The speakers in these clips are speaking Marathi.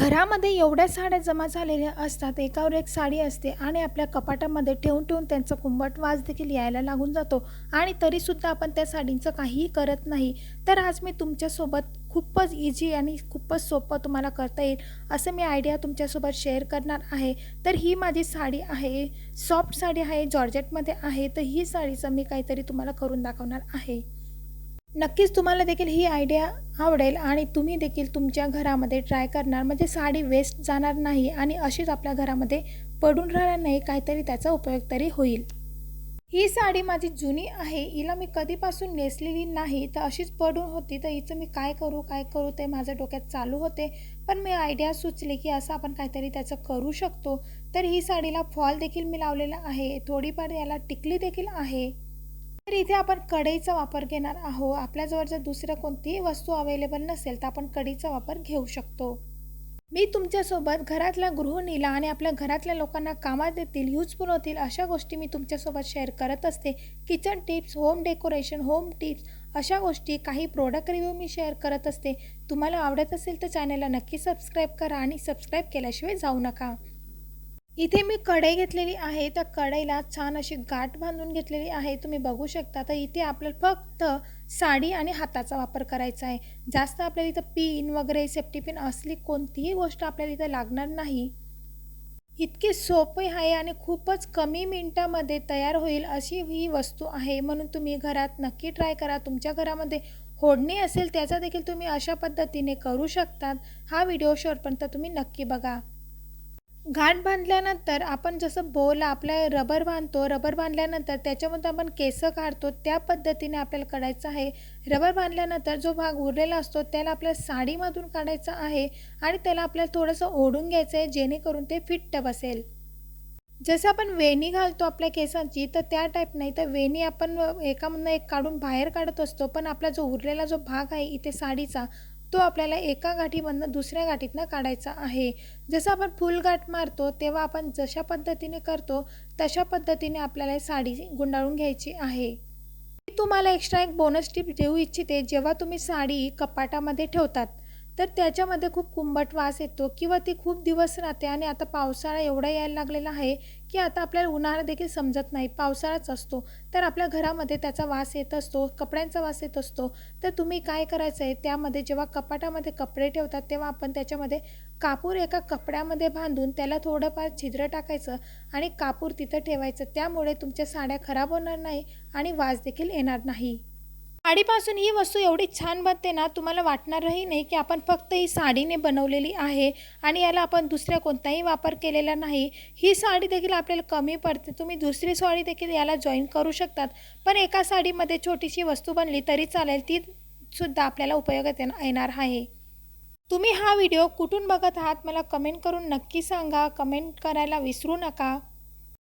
घरामध्ये एवढ्या साड्या जमा झालेल्या असतात एकावर एक साडी असते आणि आपल्या कपाटामध्ये ठेवून ठेवून त्यांचा कुंभट वास देखील यायला लागून जातो. आणि तरीसुद्धा आपण त्या साडींचं काहीही करत नाही. तर आज मी तुमच्यासोबत खूपच इझी आणि खूपच सोपं तुम्हाला करता येईल असं मी आयडिया तुमच्यासोबत शेअर करणार आहे. तर ही माझी साडी आहे सॉफ्ट साडी आहे जॉर्जेटमध्ये आहे. तर ही साडीचं मी काहीतरी तुम्हाला करून दाखवणार आहे. नक्कीच तुम्हाला देखील ही आयडिया आवडेल आणि तुम्ही देखील तुमच्या घरामध्ये ट्राय करणार. म्हणजे साडी वेस्ट जाणार नाही आणि अशीच आपल्या घरामध्ये पडून राहणार नाही काहीतरी त्याचा उपयोग तरी होईल. ही साडी माझी जुनी आहे. हिला मी कधीपासून नेसलेली नाही. तर अशीच पडून होती. तर हिचं मी काय करू काय करू ते माझ्या डोक्यात चालू होते. पण मी आयडिया सुचली की असं आपण काहीतरी त्याचं करू शकतो. तर ही साडीला फॉल देखील मी लावलेला आहे. थोडीफार याला टिकली देखील आहे. तर इथे आपण कढईचा वापर घेणार आहोत. आपल्याजवळ जर दुसरं कोणतीही वस्तू अवेलेबल नसेल तर आपण कढईचा वापर घेऊ शकतो. मी तुमच्यासोबत घरातल्या गृहिणीला आणि आपल्या घरातल्या लोकांना कामात येतील यूजफुल होतील अशा गोष्टी मी तुमच्यासोबत शेअर करत असते. Kitchen tips home decoration home tips अशा गोष्टी काही प्रोडक्ट रिव्ह्यू मी शेअर करत असते. तुम्हाला आवडत असेल तर चॅनलला नक्की सबस्क्राईब करा आणि सबस्क्राईब केल्याशिवाय जाऊ नका. इथे मी कढई घेतलेली आहे. त्या कढईला छान अशी गाठ बांधून घेतलेली आहे. तुम्ही बघू शकता. तर इथे आपल्याला फक्त साडी आणि हाताचा वापर करायचा आहे. जास्त आपल्याला इथं पिन वगैरे सेफ्टी पिन असली कोणतीही गोष्ट आपल्याला इथं लागणार नाही. इतकी सोपी आहे आणि खूपच कमी मिनटामध्ये तयार होईल अशी ही वस्तू आहे. म्हणून तुम्ही घरात नक्की ट्राय करा. तुमच्या घरामध्ये होडणी असेल त्याचा देखील तुम्ही अशा पद्धतीने करू शकतात. हा व्हिडिओ शेवटपर्यंत तुम्ही नक्की बघा. घाट बांधल्यानंतर आपण जसं बोल आपल्या रबर बांधतो रबर बांधल्यानंतर त्याच्यामध्ये आपण केस काढतो त्या पद्धतीने आपल्याला काढायचं आहे. रबर बांधल्यानंतर जो भाग उरलेला असतो त्याला आपल्या साडीमधून काढायचा आहे आणि त्याला आपल्याला थोडंसं ओढून घ्यायचं आहे जेणेकरून ते फिट्ट बसेल. जसं आपण वेणी घालतो आपल्या केसांची तर त्या टाईप नाही. तर वेणी आपण एकामधनं एक काढून बाहेर काढत असतो पण आपला जो उरलेला जो भाग आहे इथे साडीचा तो आपल्याला एका गाठीमधनं दुसऱ्या गाठीतनं काढायचा आहे. जसं आपण फुल गाठ मारतो तेव्हा आपण जशा पद्धतीने करतो तशा पद्धतीने आपल्याला साडी गुंडाळून घ्यायची आहे. मी तुम्हाला एक्स्ट्रा एक बोनस टिप देऊ इच्छिते जेव्हा तुम्ही साडी कपाटामध्ये ठेवतात तर त्याच्यामध्ये खूप कुंभट वास येतो किंवा ती खूप दिवस राहते आणि आता पावसाळा एवढा यायला लागलेला आहे की आता आपल्याला उन्हाळा देखील समजत नाही. पावसाळाच असतो. तर आपल्या घरामध्ये त्याचा वास येत असतो कपड्यांचा वास येत असतो. तर तुम्ही काय करायचं आहे त्यामध्ये जेव्हा कपाटामध्ये कपडे ठेवतात तेव्हा आपण त्याच्यामध्ये कापूर एका कपड्यामध्ये बांधून त्याला थोडंफार छिद्र टाकायचं आणि कापूर तिथं ठेवायचं. त्यामुळे तुमच्या साड्या खराब होणार नाही आणि वास देखील येणार नाही. साडीपासून ही वस्तू एवढी छान बनते ना तुम्हाला वाटणारही नाही की आपण फक्त ही साडीने बनवलेली आहे आणि याला आपण दुसऱ्या कोणताही वापर केलेला नाही. ही साडी देखील आपल्याला कमी पडते. तुम्ही दुसरी साडी देखील याला जॉईन करू शकतात. पण एका साडीमध्ये छोटीशी वस्तू बनली तरी चालेल ती सुद्धा आपल्याला उपयोगात येणार आहे. तुम्ही हा व्हिडिओ कुठून बघत आहात मला कमेंट करून नक्की सांगा. कमेंट करायला विसरू नका.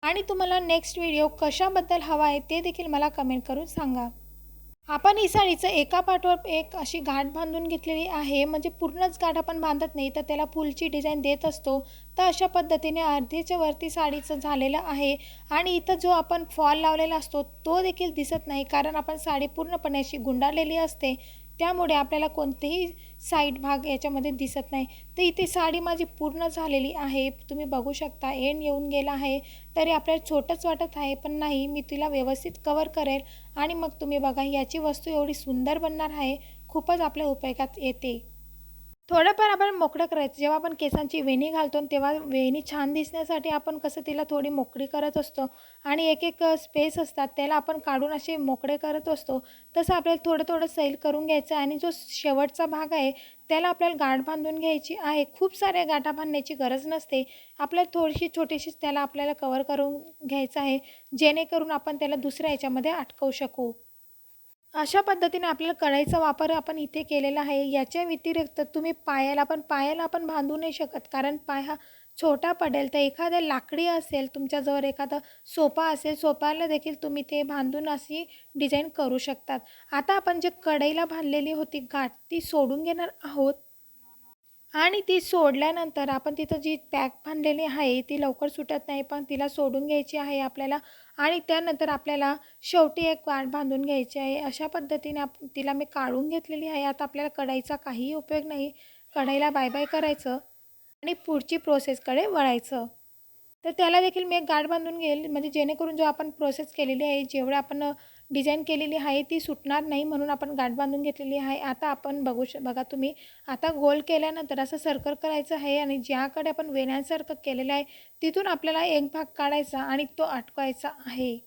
आणि तुम्हाला नेक्स्ट व्हिडिओ कशाबद्दल हवा आहे ते देखील मला कमेंट करून सांगा. आपण ही साडीचं एका पाठवर एक अशी गाठ बांधून घेतलेली आहे. म्हणजे पूर्णच गाठ आपण बांधत नाही तर त्याला फुलची डिझाईन देत असतो. तर अशा पद्धतीने अर्धीच्या वरती साडीचं झालेलं आहे. आणि इथं जो आपण फॉल लावलेला असतो तो देखील दिसत नाही कारण आपण साडी पूर्णपणे अशी गुंडाळलेली असते. त्यामुळे आपल्याला कोणतेही साईड भाग याच्यामध्ये दिसत नाही. तर इथे साडी माझी पूर्ण झालेली आहे. तुम्ही बघू शकता एंड येऊन गेला आहे. तरी आपल्याला छोटंच वाटत आहे पण नाही मी तिला व्यवस्थित कवर करेल. आणि मग तुम्ही बघा याची वस्तू एवढी सुंदर बनणार आहे. खूपच आपल्या उपयोगात येते. थोडंफार आपण मोकळं करायचं. जेव्हा आपण केसांची वेणी घालतो तेव्हा वेणी छान दिसण्यासाठी आपण कसं तिला थोडी मोकळी करत असतो. आणि एक एक स्पेस असतात त्याला आपण काढून असे मोकळे करत असतो. तसं आपल्याला थोडं थोडं सैल करून घ्यायचं आहे आणि जो शेवटचा भाग आहे त्याला आपल्याला गाठ बांधून घ्यायची आहे. खूप साऱ्या गाठा बांधण्याची गरज नसते. आपल्याला थोडीशी छोटीशीच त्याला आपल्याला कवर करून घ्यायचं आहे. जेणेकरून आपण त्याला दुसऱ्या याच्यामध्ये अटकवू शकू. अशा पद्धतीने आपल्याला कढईचा वापर आपण इथे केलेला आहे. याच्या व्यतिरिक्त तुम्ही पायाला पण पायाला आपण बांधू नाही शकत. कारण पाय हा छोटा पडेल तर एखाद्या लाकडी असेल तुमच्याजवळ एखादा सोफा असेल सोप्याला देखील तुम्ही ते बांधून अशी डिझाईन करू शकतात. आता आपण जे कढईला बांधलेली होती गाठ ती सोडून घेणार आहोत. आणि ती सोडल्यानंतर आपण तिथं जी पॅक बांधलेली आहे ती लवकर सुटत नाही पण तिला सोडून घ्यायची आहे आपल्याला. आणि त्यानंतर आपल्याला शेवटी एक वाट बांधून घ्यायची आहे. अशा पद्धतीने आप तिला मी काढून घेतलेली आहे. आता आपल्याला कढाईचा काहीही उपयोग नाही. कढाईला बाय बाय करायचं आणि पुढची प्रोसेसकडे वळायचं. तर त्याला देखील मी एक गाठ बांधून घेईल. म्हणजे जेणेकरून जो आपण प्रोसेस केलेली आहे जेवढं आपण डिझाईन केलेली आहे ती सुटणार नाही म्हणून आपण गाठ बांधून घेतलेली आहे. आता आपण बघू श बघा तुम्ही आता गोल केल्यानंतर असं सर्कल करायचं आहे आणि ज्याकडे आपण वेण्यांसारखं केलेलं आहे तिथून आपल्याला एक भाग काढायचा आणि तो अटकवायचा आहे.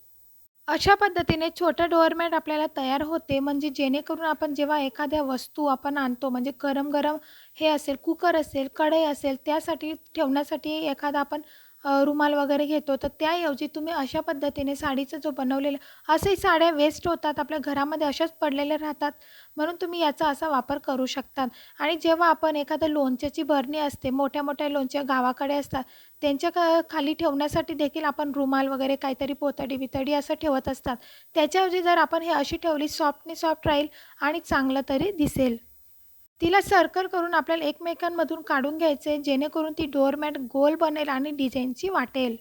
अशा पद्धतीने छोटं डोअरमॅट आपल्याला तयार होते म्हणजे जेणेकरून आपण जेव्हा एखाद्या वस्तू आपण आणतो म्हणजे गरम गरम हे असेल कुकर असेल कढई असेल त्यासाठी ठेवण्यासाठी एखादा आपण रुमाल वगैरे घेतो तर त्याऐवजी तुम्ही अशा पद्धतीने साडीचं जो बनवलेला असंही साड्या वेस्ट होतात आपल्या घरामध्ये अशाच पडलेल्या राहतात म्हणून तुम्ही याचा असा वापर करू शकतात आणि जेव्हा आपण एखाद्या लोणच्याची भरणी असते मोठ्या मोठ्या लोणच्या गावाकडे असतात त्यांच्या क खाली ठेवण्यासाठी देखील आपण रुमाल वगैरे काहीतरी पोतडी बितडी असं ठेवत असतात. त्याच्याऐवजी जर आपण हे अशी ठेवली सॉफ्टनी सॉफ्ट राहील आणि चांगलं तरी दिसेल. तिला सर्कल करून आपल्याला एकमेकांमधून काढून घ्यायचे जेणेकरून ती डोअरमॅट गोल बनेल आणि डिझाईनची वाटेल.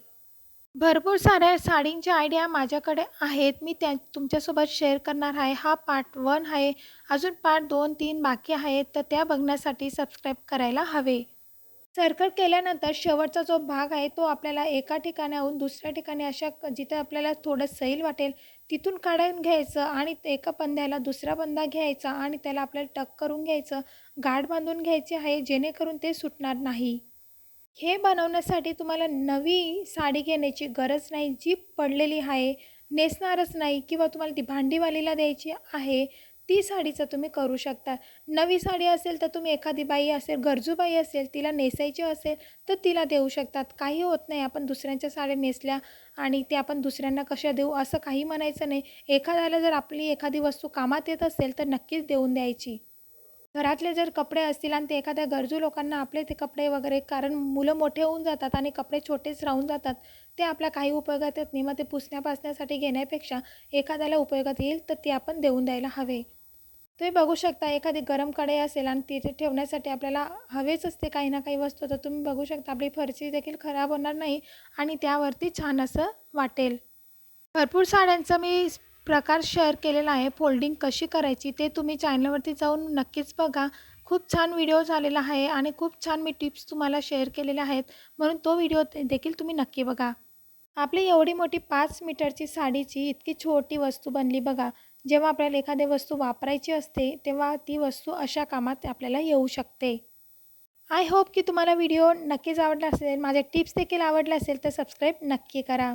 भरपूर साऱ्या साडींच्या आयडिया माझ्याकडे आहेत. मी त्या तुमच्यासोबत शेअर करणार आहे. हा पार्ट वन आहे. अजून पार्ट दोन तीन बाकी आहेत. तर त्या बघण्यासाठी सबस्क्राईब करायला हवे. सर्कल केल्यानंतर शेवटचा जो भाग आहे तो आपल्याला एका ठिकाणाहून दुसऱ्या ठिकाणी अशा जिथं आपल्याला थोडं सैल वाटेल तिथून काढून घ्यायचं आणि एका पंद्याला दुसरा पंदा घ्यायचा आणि त्याला आपल्याला टक करून घ्यायचं गाठ बांधून घ्यायची आहे जेणेकरून ते सुटणार नाही. हे बनवण्यासाठी तुम्हाला नवी साडी घेण्याची गरज नाही जी पडलेली आहे नेसणारच नाही किंवा तुम्हाला ती भांडीवालीला द्यायची आहे ती साडीचं तुम्ही करू शकता. नवी साडी असेल तर तुम्ही एखादी बाई असेल गरजू बाई असेल तिला नेसायची असेल तर तिला देऊ शकतात. काही होत नाही. आपण दुसऱ्यांच्या साड्या नेसल्या आणि ते आपण दुसऱ्यांना कशा देऊ असं काही म्हणायचं नाही. एखाद्याला जर आपली एखादी वस्तू कामात येत असेल तर नक्कीच देऊन द्यायची. घरातले जर कपडे असतील आणि ते एखाद्या गरजू लोकांना आपले ते कपडे वगैरे कारण मुलं मोठे होऊन जातात आणि कपडे छोटेच राहून जातात ते आपल्या काही उपयोगात येत नाही. मग ते पुसण्यापासण्यासाठी घेण्यापेक्षा एखाद्याला उपयोगात येईल तर ते आपण देऊन द्यायला हवे. तुम्ही बघू शकता एखादी गरम कढई असेल आणि तिथे ठेवण्यासाठी आपल्याला हवेच असते काही ना काही वस्तू तर तुम्ही बघू शकता आपली फरशी देखील खराब होणार नाही आणि त्यावरती छान असं वाटेल. भरपूर साड्यांचं मी प्रकार शेअर केलेला आहे फोल्डिंग कशी करायची ते तुम्ही चॅनलवरती जाऊन नक्कीच बघा. खूप छान व्हिडिओ झालेला आहे आणि खूप छान मी टिप्स तुम्हाला शेअर केलेल्या आहेत म्हणून तो व्हिडिओ देखील तुम्ही नक्की बघा. आपली एवढी मोठी पाच मीटरची साडीची इतकी छोटी वस्तू बनली बघा जेव्हा आपल्याला एखादी वस्तू वापरायची असते तेव्हा ती वस्तू अशा कामात आपल्याला येऊ शकते. आय होप की तुम्हाला व्हिडिओ नक्कीच आवडला असेल माझ्या टिप्स देखील आवडल्या असेल तर सबस्क्राईब नक्की करा.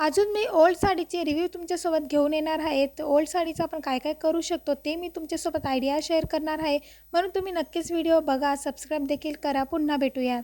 अजून मी ओल्ड साडीचे रिव्ह्यू तुमच्यासोबत घेऊन येणार आहे. तर ओल्ड साडीचं आपण काय काय करू शकतो ते मी तुमच्यासोबत आयडिया शेअर करणार आहे. म्हणून तुम्ही नक्कीच व्हिडिओ बघा सबस्क्राईब देखील करा. पुन्हा भेटूया.